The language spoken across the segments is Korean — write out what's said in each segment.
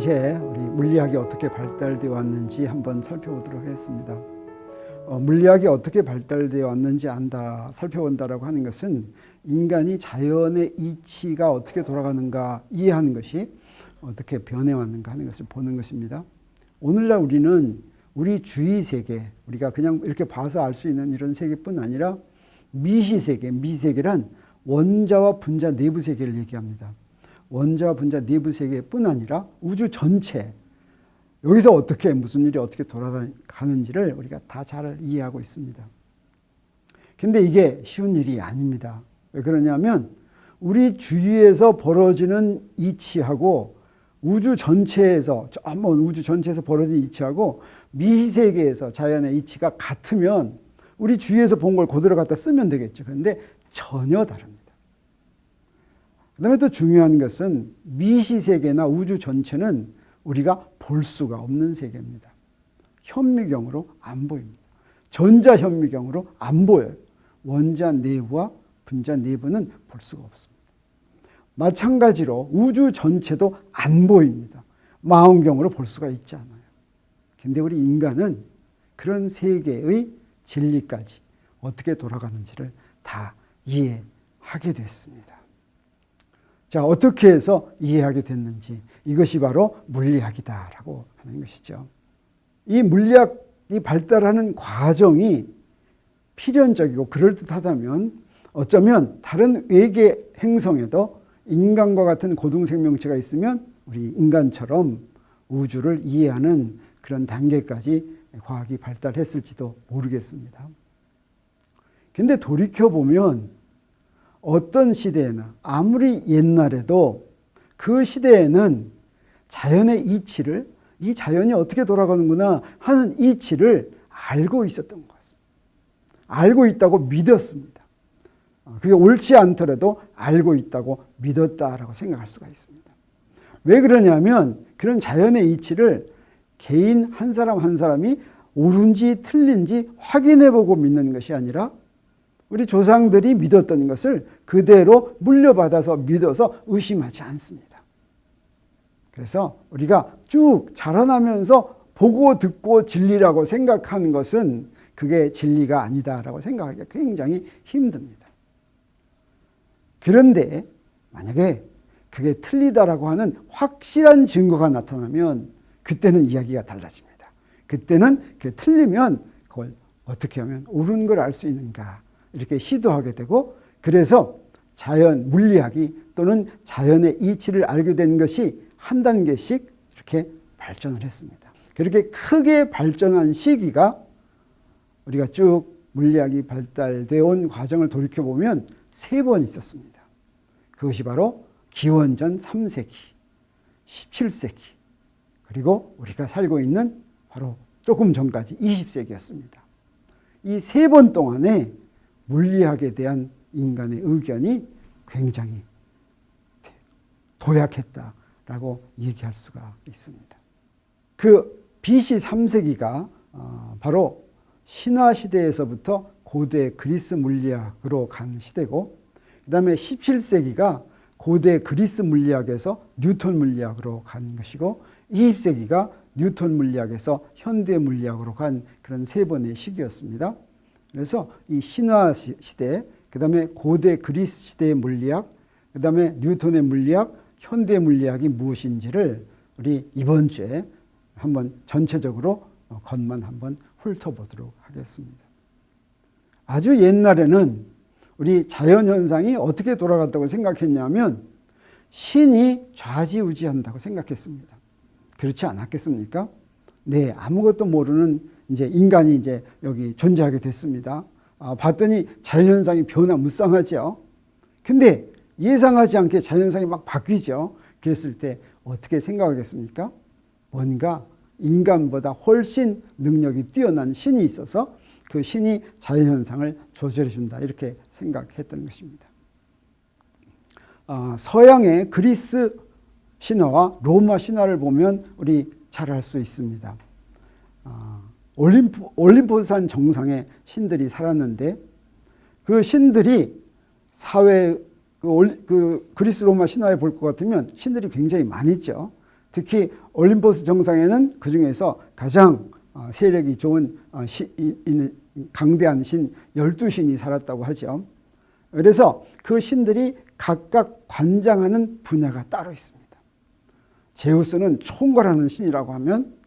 이제 우리 물리학이 어떻게 발달되어 왔는지 한번 살펴보도록 하겠습니다. 어, 물리학이 어떻게 발달되어 왔는지 안다, 살펴본다라고 하는 것은 인간이 자연의 이치가 어떻게 돌아가는가 이해하는 것이 어떻게 변해왔는가 하는 것을 보는 것입니다. 오늘날 우리는 우리 주위 세계, 우리가 그냥 이렇게 봐서 알 수 있는 이런 세계뿐 아니라 미시 세계, 미시 세계란 원자와 분자 내부 세계를 얘기합니다. 원자와 분자 내부 세계뿐 아니라 우주 전체 여기서 어떻게 무슨 일이 어떻게 돌아가는지를 우리가 다 잘 이해하고 있습니다. 근데 이게 쉬운 일이 아닙니다. 왜 그러냐면 우리 주위에서 벌어지는 이치하고 우주 전체에서 한번 우주 전체에서 벌어진 이치하고 미세계에서 자연의 이치가 같으면 우리 주위에서 본 걸 그대로 갖다 쓰면 되겠죠. 그런데 전혀 다릅니다. 그 다음에 또 중요한 것은 미시 세계나 우주 전체는 우리가 볼 수가 없는 세계입니다. 현미경으로 안 보입니다. 전자 현미경으로 안 보여요. 원자 내부와 분자 내부는 볼 수가 없습니다. 마찬가지로 우주 전체도 안 보입니다. 망원경으로 볼 수가 있지 않아요. 근데 우리 인간은 그런 세계의 진리까지 어떻게 돌아가는지를 다 이해하게 됐습니다. 자, 어떻게 해서 이해하게 됐는지 이것이 바로 물리학이다라고 하는 것이죠. 이 물리학이 발달하는 과정이 필연적이고 그럴듯하다면 어쩌면 다른 외계 행성에도 인간과 같은 고등 생명체가 있으면 우리 인간처럼 우주를 이해하는 그런 단계까지 과학이 발달했을지도 모르겠습니다. 근데 돌이켜 보면 어떤 시대에나 아무리 옛날에도 그 시대에는 자연의 이치를 이 자연이 어떻게 돌아가는구나 하는 이치를 알고 있었던 것 같습니다. 알고 있다고 믿었습니다. 그게 옳지 않더라도 알고 있다고 믿었다라고 생각할 수가 있습니다. 왜 그러냐면 그런 자연의 이치를 개인 한 사람 한 사람이 옳은지 틀린지 확인해 보고 믿는 것이 아니라 우리 조상들이 믿었던 것을 그대로 물려받아서 믿어서 의심하지 않습니다. 그래서 우리가 쭉 자라나면서 보고 듣고 진리라고 생각하는 것은 그게 진리가 아니다라고 생각하기가 굉장히 힘듭니다. 그런데 만약에 그게 틀리다라고 하는 확실한 증거가 나타나면 그때는 이야기가 달라집니다. 그때는 그 틀리면 그걸 어떻게 하면 옳은 걸 알 수 있는가 이렇게 시도하게 되고 그래서 자연 물리학이 또는 자연의 이치를 알게 된 것이 한 단계씩 이렇게 발전을 했습니다. 그렇게 크게 발전한 시기가 우리가 쭉 물리학이 발달되어 온 과정을 돌이켜 보면 세 번 있었습니다. 그것이 바로 기원전 3세기, 17세기, 그리고 우리가 살고 있는 바로 조금 전까지 20세기였습니다. 이 세 번 동안에 물리학에 대한 인간의 의견이 굉장히 도약했다라고 얘기할 수가 있습니다. 그 BC 3세기가 어, 바로 신화 시대에서부터 고대 그리스 물리학으로 간 시대고 그다음에 17세기가 고대 그리스 물리학에서 뉴턴 물리학으로 간 것이고 20세기가 뉴턴 물리학에서 현대 물리학으로 간 그런 세 번의 시기였습니다. 그래서 이 신화 시대, 그 다음에 고대 그리스 시대의 물리학, 그 다음에 뉴턴의 물리학, 현대 물리학이 무엇인지를 우리 이번 주에 한번 전체적으로 겉만 한번 훑어보도록 하겠습니다. 아주 옛날에는 우리 자연 현상이 어떻게 돌아갔다고 생각했냐면 신이 좌지우지한다고 생각했습니다. 그렇지 않았겠습니까? 네, 아무것도 모르는 이제 인간이 이제 여기 존재하게 됐습니다. 아, 봤더니 자연현상이 변화무쌍하죠. 근데 예상하지 않게 자연현상이 막 바뀌죠. 그랬을 때 어떻게 생각하겠습니까? 뭔가 인간보다 훨씬 능력이 뛰어난 신이 있어서 그 신이 자연현상을 조절해준다. 이렇게 생각했던 것입니다. 아, 서양의 그리스 신화와 로마 신화를 보면 우리 잘 알 수 있습니다. 아, 올림포, 올림포산 정상에 신들이 살았는데 그 신들이 사회 그, 그 그리스 로마 신화에 볼 것 같으면 신들이 굉장히 많이 있죠. 특히 올림포스 정상에는 그 중에서 가장 어, 세력이 좋은 어, 시, 강대한 신 12신이 살았다고 하죠. 그래서 그 신들이 각각 관장하는 분야가 따로 있습니다. 제우스는 총괄하는 신이라고 하면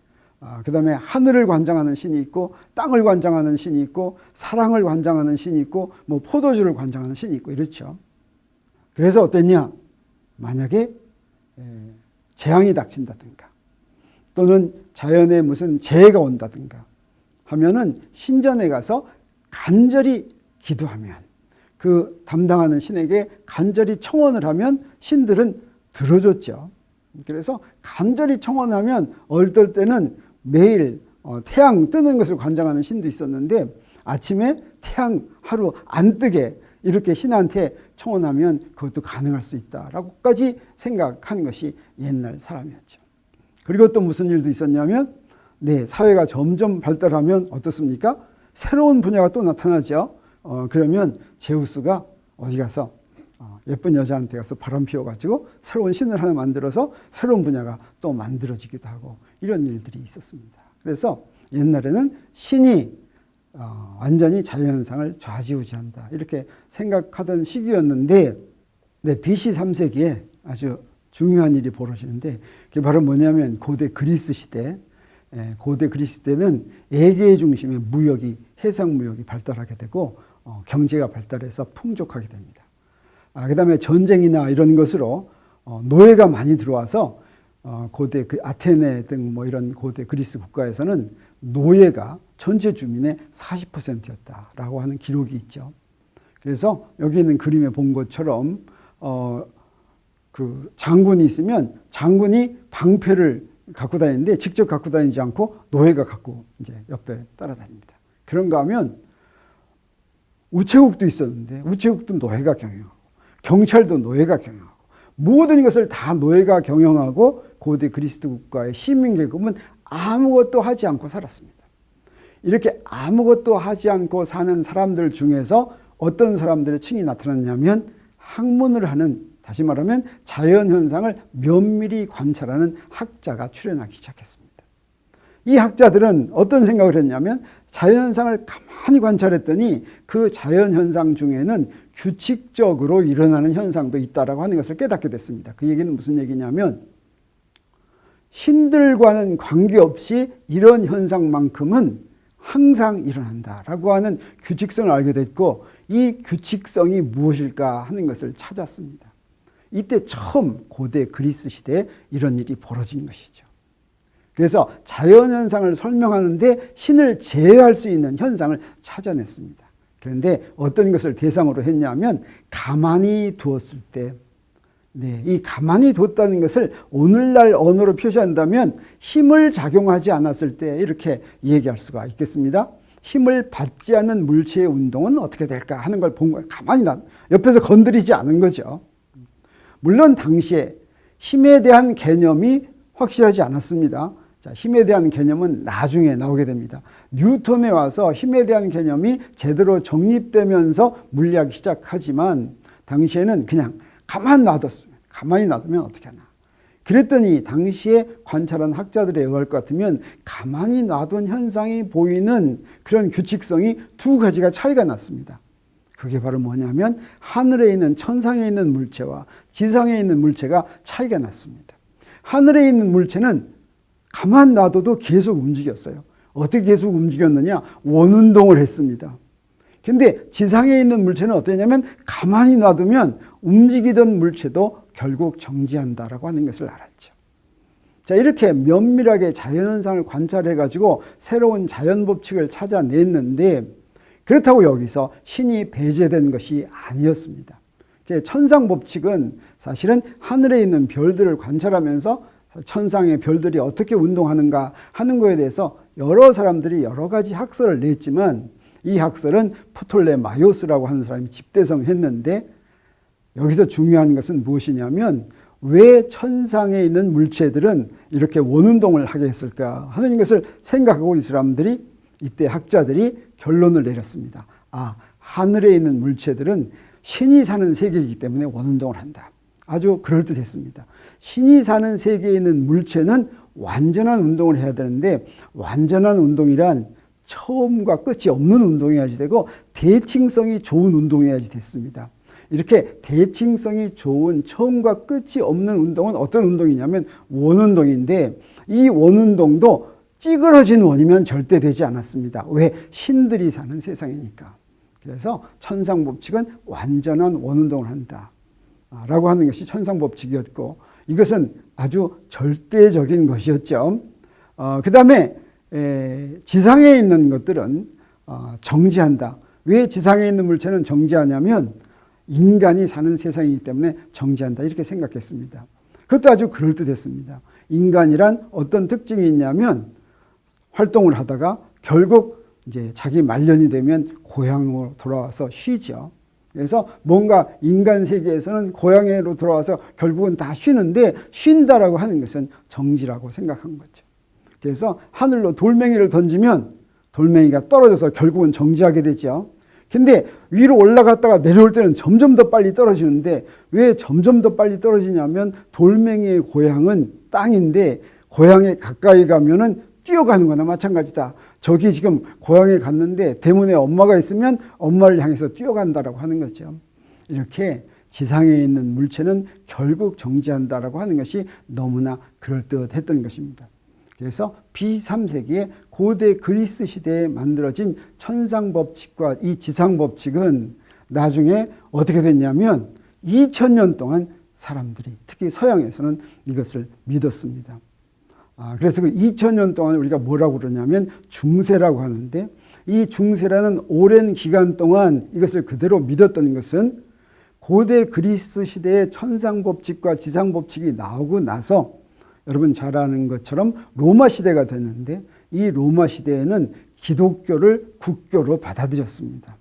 아, 그 다음에 하늘을 관장하는 신이 있고 땅을 관장하는 신이 있고 사랑을 관장하는 신이 있고 뭐 포도주를 관장하는 신이 있고 이렇죠. 그래서 어땠냐? 만약에 에, 재앙이 닥친다든가 또는 자연에 무슨 재해가 온다든가 하면은 신전에 가서 간절히 기도하면 그 담당하는 신에게 간절히 청원을 하면 신들은 들어줬죠. 그래서 간절히 청원하면 얼떨 때는 매일 어, 태양 뜨는 것을 관장하는 신도 있었는데 아침에 태양 하루 안 뜨게 이렇게 신한테 청원하면 그것도 가능할 수 있다라고까지 생각하는 것이 옛날 사람이었죠. 그리고 또 무슨 일도 있었냐면 네, 사회가 점점 발달하면 어떻습니까? 새로운 분야가 또 나타나죠. 어, 그러면 제우스가 어디 가서 어, 예쁜 여자한테 가서 바람 피워가지고 새로운 신을 하나 만들어서 새로운 분야가 또 만들어지기도 하고 이런 일들이 있었습니다. 그래서 옛날에는 신이 어, 완전히 자연현상을 좌지우지한다 이렇게 생각하던 시기였는데 네, BC 3세기에 아주 중요한 일이 벌어지는데 그게 바로 뭐냐면 고대 그리스 시대 예, 고대 그리스 때는 에게의 중심의 무역이 해상 무역이 발달하게 되고 어, 경제가 발달해서 풍족하게 됩니다. 아, 그 다음에 전쟁이나 이런 것으로 어, 노예가 많이 들어와서 어, 고대 그 아테네 등 뭐 이런 고대 그리스 국가에서는 노예가 전체 주민의 40%였다라고 하는 기록이 있죠. 그래서 여기 있는 그림에 본 것처럼 어, 그 장군이 있으면 장군이 방패를 갖고 다니는데 직접 갖고 다니지 않고 노예가 갖고 이제 옆에 따라다닙니다. 그런가 하면 우체국도 있었는데 우체국도 노예가 경영하고 경찰도 노예가 경영하고 모든 것을 다 노예가 경영하고 고대 그리스도 국가의 시민 계급은 아무것도 하지 않고 살았습니다. 이렇게 아무것도 하지 않고 사는 사람들 중에서 어떤 사람들의 층이 나타났냐면 학문을 하는 다시 말하면 자연 현상을 면밀히 관찰하는 학자가 출현하기 시작했습니다. 이 학자들은 어떤 생각을 했냐면 자연 현상을 가만히 관찰했더니 그 자연 현상 중에는 규칙적으로 일어나는 현상도 있다라고 하는 것을 깨닫게 됐습니다. 그 얘기는 무슨 얘기냐면 신들과는 관계없이 이런 현상만큼은 항상 일어난다라고 하는 규칙성을 알게 됐고 이 규칙성이 무엇일까 하는 것을 찾았습니다. 이때 처음 고대 그리스 시대에 이런 일이 벌어진 것이죠. 그래서 자연 현상을 설명하는데 신을 제외할 수 있는 현상을 찾아냈습니다. 그런데 어떤 것을 대상으로 했냐면 가만히 두었을 때 네, 이 가만히 뒀다는 것을 오늘날 언어로 표시한다면 힘을 작용하지 않았을 때 이렇게 얘기할 수가 있겠습니다. 힘을 받지 않는 물체의 운동은 어떻게 될까 하는 걸 본 거예요. 가만히 놔 옆에서 건드리지 않은 거죠. 물론 당시에 힘에 대한 개념이 확실하지 않았습니다. 자, 힘에 대한 개념은 나중에 나오게 됩니다. 뉴턴에 와서 힘에 대한 개념이 제대로 정립되면서 물리하기 시작하지만 당시에는 그냥 가만 놔뒀습니다. 가만히 놔두면 어떻게 하나. 그랬더니 당시에 관찰한 학자들에 의할 것 같으면 가만히 놔둔 현상이 보이는 그런 규칙성이 두 가지가 차이가 났습니다. 그게 바로 뭐냐면 하늘에 있는 천상에 있는 물체와 지상에 있는 물체가 차이가 났습니다. 하늘에 있는 물체는 가만 놔둬도 계속 움직였어요. 어떻게 계속 움직였느냐? 원운동을 했습니다. 근데 지상에 있는 물체는 어떠냐면 가만히 놔두면 움직이던 물체도 결국 정지한다라고 하는 것을 알았죠. 자, 이렇게 면밀하게 자연현상을 관찰해 가지고 새로운 자연 법칙을 찾아냈는데 그렇다고 여기서 신이 배제된 것이 아니었습니다. 천상 법칙은 사실은 하늘에 있는 별들을 관찰하면서 천상의 별들이 어떻게 운동하는가 하는 것에 대해서 여러 사람들이 여러 가지 학설을 냈지만 이 학설은 프톨레마이오스라고 하는 사람이 집대성했는데 여기서 중요한 것은 무엇이냐면 왜 천상에 있는 물체들은 이렇게 원운동을 하게 했을까 하는 것을 생각하고 이 사람들이 이때 학자들이 결론을 내렸습니다. 아, 하늘에 있는 물체들은 신이 사는 세계이기 때문에 원운동을 한다. 아주 그럴듯했습니다. 신이 사는 세계에 있는 물체는 완전한 운동을 해야 되는데 완전한 운동이란 처음과 끝이 없는 운동이어야지 되고 대칭성이 좋은 운동이어야지 됐습니다. 이렇게 대칭성이 좋은 처음과 끝이 없는 운동은 어떤 운동이냐면 원운동인데 이 원운동도 찌그러진 원이면 절대 되지 않았습니다. 왜? 신들이 사는 세상이니까. 그래서 천상 법칙은 완전한 원운동을 한다. 아, 라고 하는 것이 천상법칙이었고 이것은 아주 절대적인 것이었죠. 어, 그 다음에 지상에 있는 것들은 어, 정지한다. 왜 지상에 있는 물체는 정지하냐면 인간이 사는 세상이기 때문에 정지한다. 이렇게 생각했습니다. 그것도 아주 그럴듯했습니다. 인간이란 어떤 특징이 있냐면 활동을 하다가 결국 이제 자기 말년이 되면 고향으로 돌아와서 쉬죠. 그래서 뭔가 인간 세계에서는 고향으로 돌아와서 결국은 다 쉬는데 쉰다라고 하는 것은 정지라고 생각한 거죠. 그래서 하늘로 돌멩이를 던지면 돌멩이가 떨어져서 결국은 정지하게 되죠. 근데 위로 올라갔다가 내려올 때는 점점 더 빨리 떨어지는데 왜 점점 더 빨리 떨어지냐면 돌멩이의 고향은 땅인데 고향에 가까이 가면은 뛰어가는 거나 마찬가지다. 저기 지금 고향에 갔는데 대문에 엄마가 있으면 엄마를 향해서 뛰어간다라고 하는 거죠. 이렇게 지상에 있는 물체는 결국 정지한다라고 하는 것이 너무나 그럴듯했던 것입니다. 그래서 B3세기에 고대 그리스 시대에 만들어진 천상 법칙과 이 지상 법칙은 나중에 어떻게 됐냐면 2000년 동안 사람들이 특히 서양에서는 이것을 믿었습니다. 아, 그래서 그 2000년 동안 우리가 뭐라고 그러냐면 중세라고 하는데 이 중세라는 오랜 기간 동안 이것을 그대로 믿었던 것은 고대 그리스 시대의 천상 법칙과 지상 법칙이 나오고 나서 여러분 잘 아는 것처럼 로마 시대가 됐는데 이 로마 시대에는 기독교를 국교로 받아들였습니다.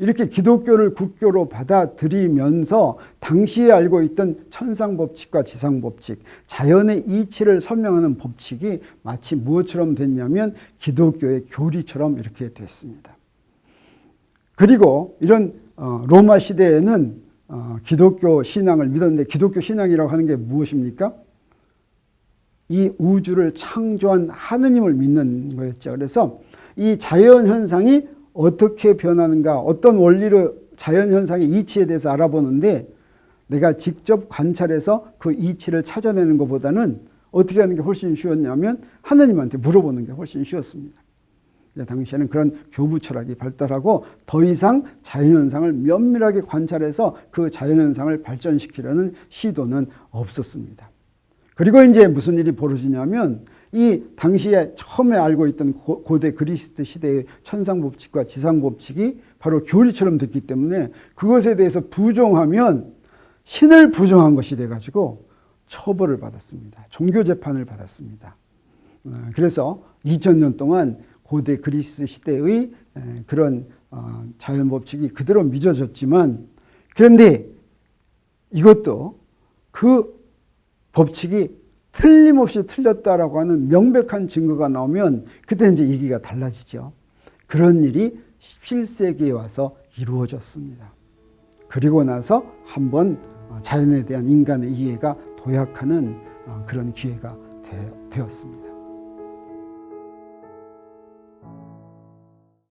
이렇게 기독교를 국교로 받아들이면서 당시에 알고 있던 천상 법칙과 지상 법칙, 자연의 이치를 설명하는 법칙이 마치 무엇처럼 됐냐면 기독교의 교리처럼 이렇게 됐습니다. 그리고 이런 어, 로마 시대에는 어, 기독교 신앙을 믿었는데 기독교 신앙이라고 하는 게 무엇입니까? 이 우주를 창조한 하느님을 믿는 거였죠. 그래서 이 자연 현상이 어떻게 변하는가, 어떤 원리로 자연 현상의 이치에 대해서 알아보는데 내가 직접 관찰해서 그 이치를 찾아내는 것보다는 어떻게 하는 게 훨씬 쉬웠냐면 하느님한테 물어보는 게 훨씬 쉬웠습니다. 당시에는 그런 교부 철학이 발달하고 더 이상 자연현상을 면밀하게 관찰해서 그 자연현상을 발전시키려는 시도는 없었습니다. 그리고 이제 무슨 일이 벌어지냐면 이 당시에 처음에 알고 있던 고 대 그리스 시대의 천상 법칙과 지상 법칙이 바로 교리처럼 됐기 때문에 그것에 대해서 부정하면 신을 부정한 것이 돼 가지고 처벌을 받았습니다. 종교 재판을 받았습니다. 어, 그래서 2000년 동안 고대 그리스 시대의 그런 어, 자연 법칙이 그대로 믿어졌지만 그런데 이것도 그 법칙이 틀림없이 틀렸다라고 하는 명백한 증거가 나오면 그때 이제 얘기가 달라지죠. 그런 일이 17세기에 와서 이루어졌습니다. 그리고 나서 한번 자연에 대한 인간의 이해가 도약하는 그런 기회가 되었습니다.